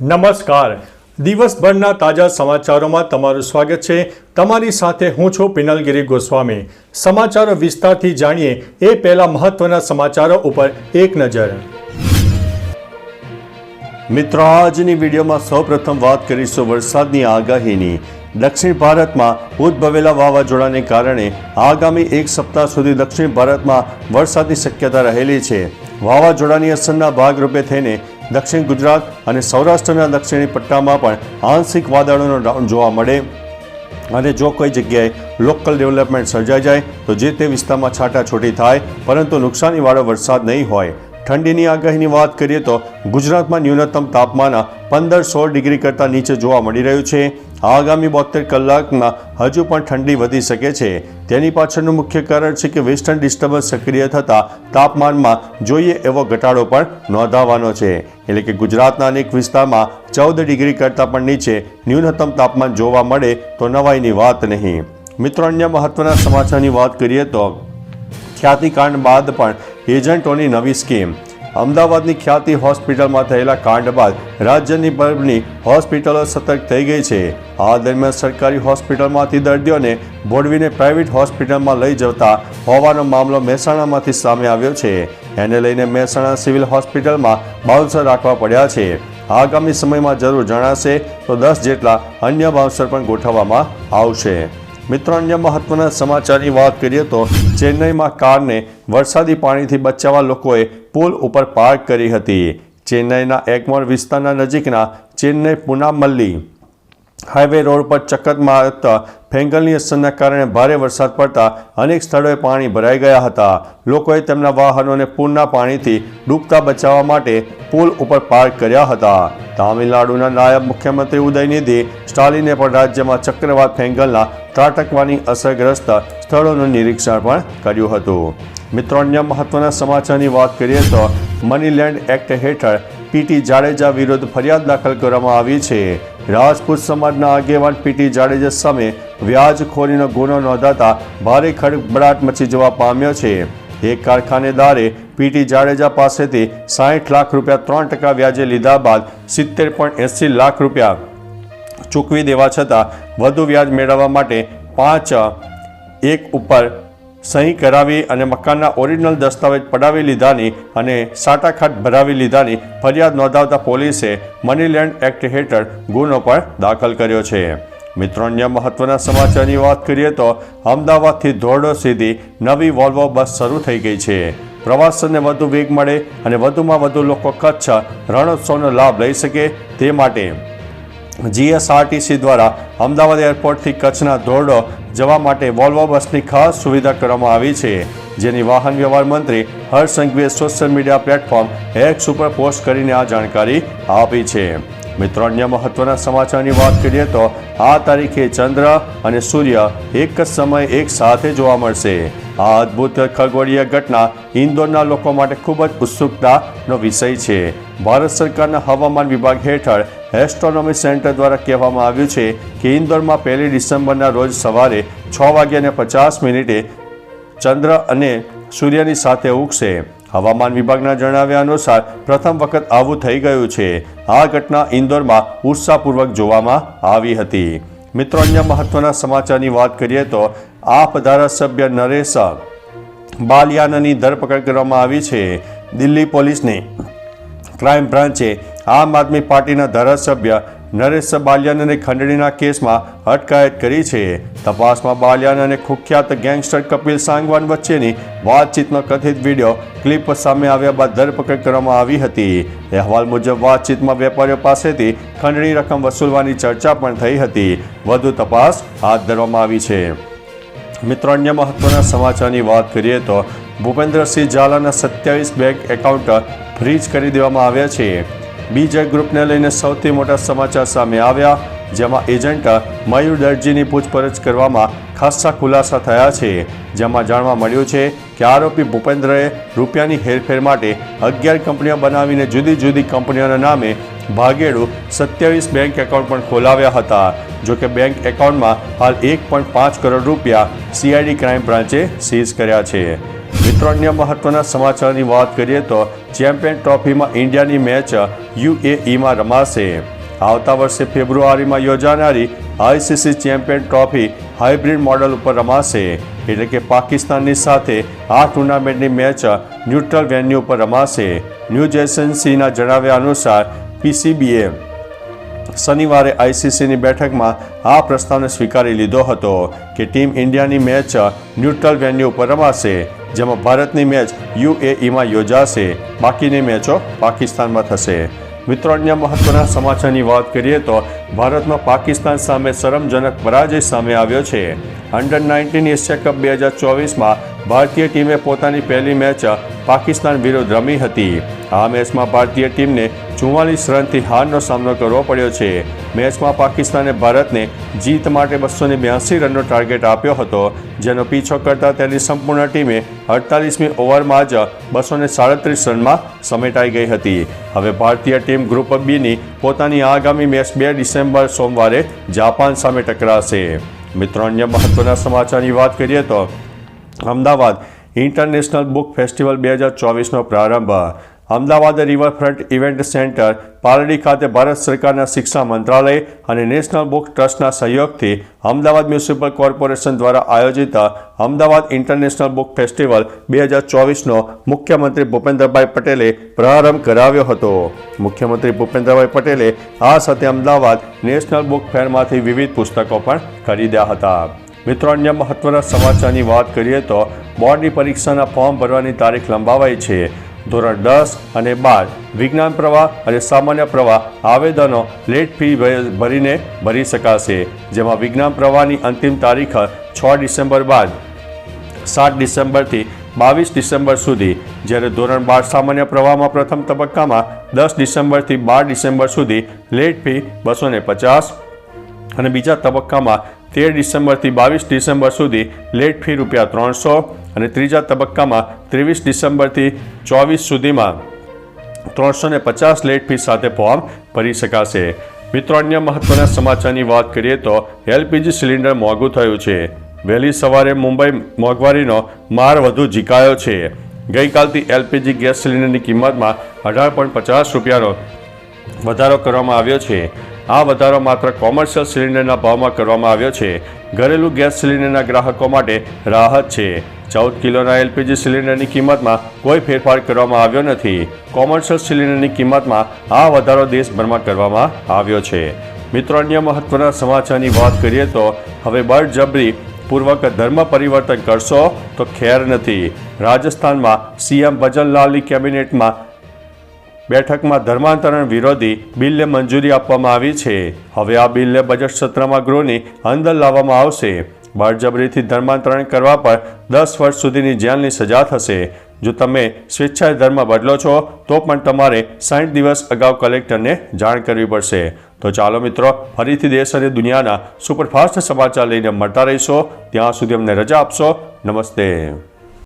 નમસ્કાર. દિવસભરના તાજા સમાચારોમાં તમારું સ્વાગત છે. તમારી સાથે હું છું પિનલગીરી ગોસ્વામી. સમાચારો વિસ્તારથી જાણીએ એ પહેલા મહત્વના સમાચારો ઉપર એક નજર. મિત્રો, આજની વિડીયોમાં સૌપ્રથમ વાત કરીશું વરસાદની આગાહીની. દક્ષિણ ભારતમાં ઉદ્ભવેલા વાવાઝોડાને કારણે આગામી એક સપ્તાહ સુધી દક્ષિણ ભારતમાં વરસાદની શક્યતા રહેલી છે. વાવાઝોડાની અસરના ભાગરૂપે થઈને દક્ષિણ ગુજરાત અને સૌરાષ્ટ્રના દક્ષિણી પટ્ટામાં પણ આંશિક વાદળોનો રાઉન્ડ જોવા મળે. અને જો કોઈ જગ્યાએ લોકલ ડેવલપમેન્ટ સર્જાઈ જાય, તો જે તે વિસ્તારમાં છાંટાછૂટી થાય, પરંતુ નુકસાનીવાળો વરસાદ નહીં હોય. ઠંડીની આગાહીની વાત કરીએ તો ગુજરાતમાં ન્યૂનતમ તાપમાન પંદર સોળ ડિગ્રી કરતાં નીચે જોવા મળી રહ્યું છે. આગામી બોતેર કલાકમાં હજુ પણ ઠંડી વધી શકે છે. તેની પાછળનું મુખ્ય કારણ છે કે વેસ્ટર્ન ડિસ્ટર્બન્સ સક્રિય થતાં તાપમાનમાં જોઈએ એવો ઘટાડો પણ નોંધાવાનો છે. એટલે કે ગુજરાતના અનેક વિસ્તારમાં ચૌદ ડિગ્રી કરતાં પણ નીચે ન્યૂનતમ તાપમાન જોવા મળે તો નવાઈની વાત નહીં. મિત્રો, અન્ય મહત્વના સમાચારની વાત કરીએ તો ખ્યાતિકાંડ બાદ પણ એજન્ટોની નવી સ્કીમ અમદાવાદની ખ્યાતિ હોસ્પિટલમાં થયેલા કાંડ બાદ રાજ્યની બરની હોસ્પિટલો સતર્ક થઈ ગઈ છે. આ દરમિયાન સરકારી હોસ્પિટલમાંથી દર્દીઓને બોડવીને પ્રાઇવેટ હોસ્પિટલમાં લઈ જતા હોવાનો મામલો મહેસાણામાંથી સામે આવ્યો છે. એને લઈને મહેસાણા સિવિલ હોસ્પિટલમાં બાઉન્સર રાખવા પડ્યા છે. આગામી સમયમાં જરૂર જણાશે તો દસ જેટલા અન્ય બાઉન્સર પણ ગોઠવવામાં આવશે. મિત્રો, અન્ય મહત્વના સમાચારની વાત કરીએ તો ચેન્નઈમાં કારને વરસાદી પાણીથી બચાવવા લોકોએ પુલ ઉપર પાર્ક કરી હતી. ચેન્નઈના એકમોર વિસ્તારના નજીકના ચેન્નઈ પુનામલ્લી હાઈવે રોડ પર ચક્કર મારતા ફેંગલની અસરના કારણે ભારે વરસાદ પડતા અનેક સ્થળોએ પાણી ભરાઈ ગયા હતા. લોકોએ તેમના વાહનોને પૂરના પાણીથી ડૂબતા બચાવવા માટે પુલ ઉપર પાર્ક કર્યા હતા. તામિલનાડુના નાયબ મુખ્યમંત્રી ઉદયનિધિ સ્ટાલિને પણ રાજ્યમાં ચક્રવાત ફેંગલના ત્રાટકવાની અસરગ્રસ્ત સ્થળોનું નિરીક્ષણ પણ કર્યું હતું. મિત્રો, અન્ય મહત્વના સમાચારની વાત કરીએ તો મનીલેન્ડ એક્ટ હેઠળ પીટી જાડેજા વિરુદ્ધ ફરિયાદ દાખલ કરવામાં આવી છે. રાજપૂત સમાજના આગેવાન પીટી જાડેજા સામે વ્યાજખોરીનો ગુનો નોંધાતા ભારે ખડબડાટ મચી જવા પામ્યો છે. એક કારખાનેદારે પીટી જાડેજા પાસેથી સાઠ લાખ રૂપિયા, ત્રણ ટકા વ્યાજે લીધા બાદ સિત્તેર પોઈન્ટ એંસી લાખ રૂપિયા ચૂકવી દેવા છતાં વધુ વ્યાજ મેળવવા માટે પાંચ એક ઉપર સહી કરાવી અને મકાનના ઓરિજિનલ દસ્તાવેજ પડાવી લીધાની અને સાટાખાટ ભરાવી લીધાની ફરિયાદ નોંધાવતા પોલીસે મનીલેન્ડ એક્ટ હેઠળ ગુનો પણ દાખલ કર્યો છે. મિત્રો, અન્ય મહત્વના સમાચારની વાત કરીએ તો અમદાવાદથી ધોરડો સુધી નવી વોલ્વો બસ શરૂ થઈ ગઈ છે. પ્રવાસનને વધુ વેગ મળે અને વધુમાં વધુ લોકો કચ્છ રણોત્સવનો લાભ લઈ શકે તે માટે જીએસઆરટીસી દ્વારા અમદાવાદ એરપોર્ટથી કચ્છના ધોરડો જવા માટે વોલ્વો બસની ખાસ સુવિધા કરવામાં આવી છે, જેની વાહન વ્યવહાર મંત્રી હર્ષ સંઘવીએ સોશિયલ મીડિયા પ્લેટફોર્મ એક્સ ઉપર પોસ્ટ કરીને આ જાણકારી આપી છે. મિત્રો, અન્ય મહત્વના સમાચારની વાત કરીએ તો આ તારીખે ચંદ્ર અને સૂર્ય એક જ સમયે એક સાથે જોવા મળશે. આ અદ્ભુત ખગોળીય ઘટના ઇન્દોરના લોકો માટે ખૂબ જ ઉત્સુકતાનો વિષય છે. ભારત સરકારના હવામાન વિભાગ હેઠળ એસ્ટ્રોનોમી સેન્ટર દ્વારા કહેવામાં આવ્યું છે કે ઇન્દોરમાં પહેલી ડિસેમ્બરના રોજ સવારે છ વાગ્યાને પચાસ મિનિટે ચંદ્ર અને સૂર્યની સાથે ઉગશે. હવામાન વિભાગના જણાવ્યા અનુસાર પ્રથમ વખત આવું થઈ ગયું છે. આ ઘટના ઇન્દોરમાં ઉત્સાહપૂર્વક જોવામાં આવી હતી. મિત્રો, અન્ય મહત્વના સમાચારની વાત કરીએ તો આપ ધારાસભ્ય નરેશ બાલિયાનાની ધરપકડ કરવામાં આવી છે. દિલ્હી પોલીસની ક્રાઇમ બ્રાન્ચે આમ આદમી પાર્ટીના ધારાસભ્ય નરેશ બાલિયાનને ખંડણીના કેસમાં અટકાયત કરી છે. તપાસમાં બાલિયાન અને કુખ્યાત ગેંગસ્ટર કપિલ સાંગવાન વચ્ચેની વાતચીતનો કથિત વીડિયો ક્લિપ સામે આવ્યા બાદ ધરપકડ કરવામાં આવી હતી. અહેવાલ મુજબ વાતચીતમાં વેપારીઓ પાસેથી ખંડણી રકમ વસૂલવાની ચર્ચા પણ થઈ હતી. વધુ તપાસ હાથ ધરવામાં આવી છે. મિત્રો, અન્ય મહત્વના સમાચારની વાત કરીએ તો ભૂપેન્દ્રસિંહ ઝાલાના સત્યાવીસ બેંક એકાઉન્ટ ફ્રીજ કરી દેવામાં આવ્યા છે. બીજે ગ્રુપને લઈને સૌથી મોટા સમાચાર સામે આવ્યા, જેમાં એજન્ટ મયુર દરજીની પૂછપરછ કરવામાં ખાસ્સા ખુલાસા થયા છે, જેમાં જાણવા મળ્યું છે કે આરોપી ભૂપેન્દ્રએ રૂપિયાની હેરફેર માટે અગિયાર કંપનીઓ બનાવીને જુદી જુદી કંપનીઓના નામે ભાગેડું સત્યાવીસ બેંક એકાઉન્ટ પણ ખોલાવ્યા હતા. જોકે બેંક એકાઉન્ટમાં હાલ એક પોઈન્ટ પાંચ કરોડ રૂપિયા સીઆઈડી ક્રાઇમ બ્રાન્ચે સીઝ કર્યા છે. મિત્રો અન્ય મહત્વના સમાચારની વાત કરીએ તો ચેમ્પિયન ટ્રોફીમાં ઇન્ડિયાની મેચ યુએઈમાં રમાશે. આવતા વર્ષે ફેબ્રુઆરીમાં યોજાનારી ICC champion trophy hybrid model ઉપર રમાશે. એટલે કે પાકિસ્તાનની સાથે આ ટુર્નામેન્ટની મેચ ન્યુટ્રલ વેન્યુ પર રમાશે. ન્યૂઝ એજન્સીના જણાવ્યા અનુસાર પીસીબીએ શનિવારે આઈસીસીની બેઠકમાં આ પ્રસ્તાવને સ્વીકારી લીધો હતો કે ટીમ ઇન્ડિયાની મેચ ન્યુટ્રલ વેન્યુ ઉપર રમાશે. જેમાં ભારતની મેચ યુએઈમાં યોજાશે. બાકીની મેચો પાકિસ્તાનમાં થશે. મિત્રો, અન્ય મહત્વના સમાચારની વાત કરીએ તો ભારતમાં પાકિસ્તાન સામે શરમજનક પરાજય સામે આવ્યો છે. અંડર નાઇન્ટીન એશિયા કપ બે હજાર ચોવીસમાં ભારતીય ટીમે પોતાની પહેલી મેચ પાકિસ્તાન વિરુદ્ધ રમી હતી. આ મેચમાં ભારતીય ટીમને ચુમ્માલીસ રનથી હારનો સામનો કરવો પડ્યો છે. મેચમાં પાકિસ્તાને ભારતને જીત માટે બસો બ્યાસી રનનો ટાર્ગેટ આપ્યો હતો, જેનો પીછો કરતા તેની સંપૂર્ણ ટીમે અડતાલીસમી ઓવરમાં જ બસો સાડત્રીસ રનમાં સમેટાઈ ગઈ હતી. હવે ભારતીય ટીમ ગ્રુપ બીની પોતાની આગામી મેચ બે ડિસેમ્બર સોમવારે જાપાન સામે ટકરાશે. મિત્રો, અન્ય મહત્વના સમાચારની વાત કરીએ તો અમદાવાદ ઇન્ટરનેશનલ બુક ફેસ્ટિવલ બે હજાર ચોવીસનો પ્રારંભ. Ahmedabad riverfront event centre Paldi ખાતે ભારત સરકારના શિક્ષા મંત્રાલય અને નેશનલ બુક ટ્રસ્ટના સહયોગથી અમદાવાદ મ્યુનિસિપલ કોર્પોરેશન દ્વારા આયોજિત અમદાવાદ ઇન્ટરનેશનલ બુક ફેસ્ટિવલ બે હજાર ચોવીસનો મુખ્યમંત્રી ભૂપેન્દ્રભાઈ પટેલે પ્રારંભ કરાવ્યો હતો. મુખ્યમંત્રી ભૂપેન્દ્રભાઈ પટેલે આ સાથે અમદાવાદ નેશનલ બુક ફેરમાંથી વિવિધ પુસ્તકો પણ ખરીદ્યા હતા. મિત્રો, અન્ય મહત્વના સમાચારની વાત કરીએ તો બોર્ડની પરીક્ષાના ફોર્મ ભરવાની તારીખ લંબાવાઈ છે. ધોરણ દસ અને બાર, વિજ્ઞાન પ્રવાહ અને સામાન્ય પ્રવાહ આવેદનો લેટ ફી ભરીને ભરી શકાશે, જેમાં વિજ્ઞાન પ્રવાહની અંતિમ તારીખ છ ડિસેમ્બર બાદ, સાત ડિસેમ્બરથી બાવીસ ડિસેમ્બર સુધી, જ્યારે ધોરણ બાર સામાન્ય પ્રવાહમાં પ્રથમ તબક્કામાં દસ ડિસેમ્બરથી બાર ડિસેમ્બર સુધી લેટ ફી બસો પચાસ અને બીજા તબક્કામાં તેર ડિસેમ્બરથી બાવીસ ડિસેમ્બર સુધી લેટ ફી રૂપિયા ત્રણસો અને ત્રીજા તબક્કામાં ત્રેવીસ ડિસેમ્બરથી ચોવીસ સુધીમાં ત્રણસો ને પચાસ લેટ ફી સાથે ફોર્મ ભરી શકાશે. મિત્રો, અન્ય મહત્વના સમાચારની વાત કરીએ તો એલપીજી સિલિન્ડર મોંઘું થયું છે. વહેલી સવારે મુંબઈ મોંઘવારીનો માર વધુ ઝીકાયો છે. ગઈકાલથી એલપીજી ગેસ સિલિન્ડરની કિંમતમાં અઢાર પોઈન્ટ પચાસ રૂપિયાનો વધારો કરવામાં આવ્યો છે. આ વધારો માત્ર કોમર્શિયલ સિલિન્ડરના ભાવમાં કરવામાં આવ્યો છે. ઘરેલું ગેસ સિલિન્ડરના ગ્રાહકો માટે રાહત છે. ચૌદ કિલોના એલપીજી સિલિન્ડરની કિંમતમાં કોઈ ફેરફાર કરવામાં આવ્યો નથી. કોમર્શિયલ સિલિન્ડરની કિંમતમાં આ વધારો દેશભરમાં કરવામાં આવ્યો છે. મિત્રો, અન્ય મહત્વના સમાચારની વાત કરીએ તો, હવે બળજબરી પૂર્વક ધર્મ પરિવર્તન કરશો તો ખેર નથી. રાજસ્થાનમાં સીએમ ભજનલાલની કેબિનેટમાં બેઠકમાં ધર્માંતરણ વિરોધી બિલને મંજૂરી આપવામાં આવી છે. હવે આ બિલને બજેટ સત્રમાં ગૃહની અંદર લાવવામાં આવશે. બળજબરીથી ધર્માંતરણ કરવા પર દસ વર્ષ સુધીની જેલની સજા થશે. જો તમે સ્વેચ્છાએ ધર્મ બદલો છો, તો પણ તમારે સાઠ દિવસ અગાઉ કલેક્ટરને જાણ કરવી પડશે. તો ચાલો મિત્રો, ફરીથી દેશ અને દુનિયાના સુપરફાસ્ટ સમાચાર લઈને મળતા રહીશો. ત્યાં સુધી અમને રજા આપશો. નમસ્તે.